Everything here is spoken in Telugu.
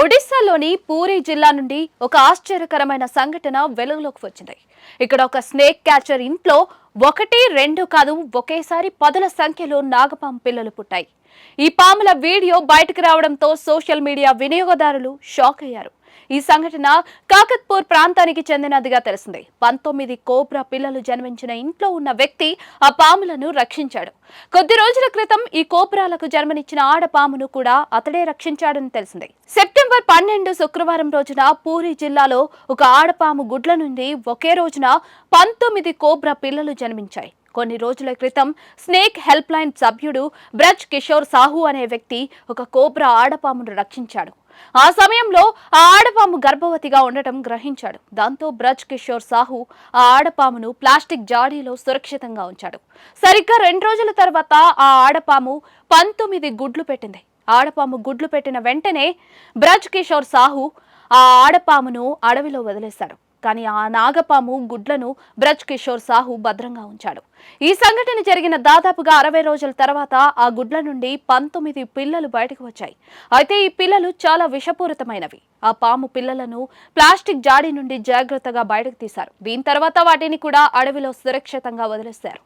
ఒడిశాలోని పూరి జిల్లా నుండి ఒక ఆశ్చర్యకరమైన సంఘటన వెలుగులోకి వచ్చింది. ఇక్కడ ఒక స్నేక్ క్యాచర్ ఇంట్లో ఒకటి రెండు కాదు ఒకేసారి పదుల సంఖ్యలో నాగపాము పిల్లలు పుట్టాయి. ఈ పాముల వీడియో బయటకు రావడంతో సోషల్ మీడియా వినియోగదారులు షాక్ అయ్యారు. ఈ సంఘటన కాకత్పూర్ ప్రాంతానికి చెందినదిగా తెలిసింది. పంతొమ్మిది కోబ్రా పిల్లలు జన్మించిన ఇంట్లో ఉన్న వ్యక్తి ఆ పాములను రక్షించాడు. కొద్ది రోజుల క్రితం ఈ కోబ్రాలకు జన్మనిచ్చిన ఆడపామును కూడా అతడే రక్షించాడని తెలిసింది. సెప్టెంబర్ పన్నెండు శుక్రవారం రోజున పూరి జిల్లాలో ఒక ఆడపాము గుడ్ల నుండి ఒకే రోజున పంతొమ్మిది కోబ్రా పిల్లలు జన్మించాయి. కొన్ని రోజుల క్రితం స్నేక్ హెల్ప్ లైన్ సభ్యుడు బ్రజ్ కిషోర్ సాహు అనే వ్యక్తి ఒక కోబ్రా ఆడపామును రక్షించాడు. ఆ సమయంలో ఆ ఆడపాము గర్భవతిగా ఉండటం గ్రహించాడు. దాంతో బ్రజ్ కిషోర్ సాహు ఆ ఆడపామును ప్లాస్టిక్ జాడీలో సురక్షితంగా ఉంచాడు. సరిగ్గా రెండు రోజుల తర్వాత ఆ ఆడపాము పంతొమ్మిది గుడ్లు పెట్టింది. ఆడపాము గుడ్లు పెట్టిన వెంటనే బ్రజ్ కిషోర్ సాహు ఆ ఆడపామును అడవిలో వదిలేశాడు కానీ ఆ నాగపాము గుడ్లను బ్రజ్ కిషోర్ సాహు భద్రంగా ఉంచాడు. ఈ సంఘటన జరిగిన దాదాపుగా అరవై రోజుల తర్వాత ఆ గుడ్ల నుండి పంతొమ్మిది పిల్లలు బయటకు వచ్చాయి. అయితే ఈ పిల్లలు చాలా విషపూరితమైనవి. ఆ పాము పిల్లలను ప్లాస్టిక్ జాడి నుండి జాగ్రత్తగా బయటకు తీశారు. దీని తర్వాత వాటిని కూడా అడవిలో సురక్షితంగా వదిలేశారు.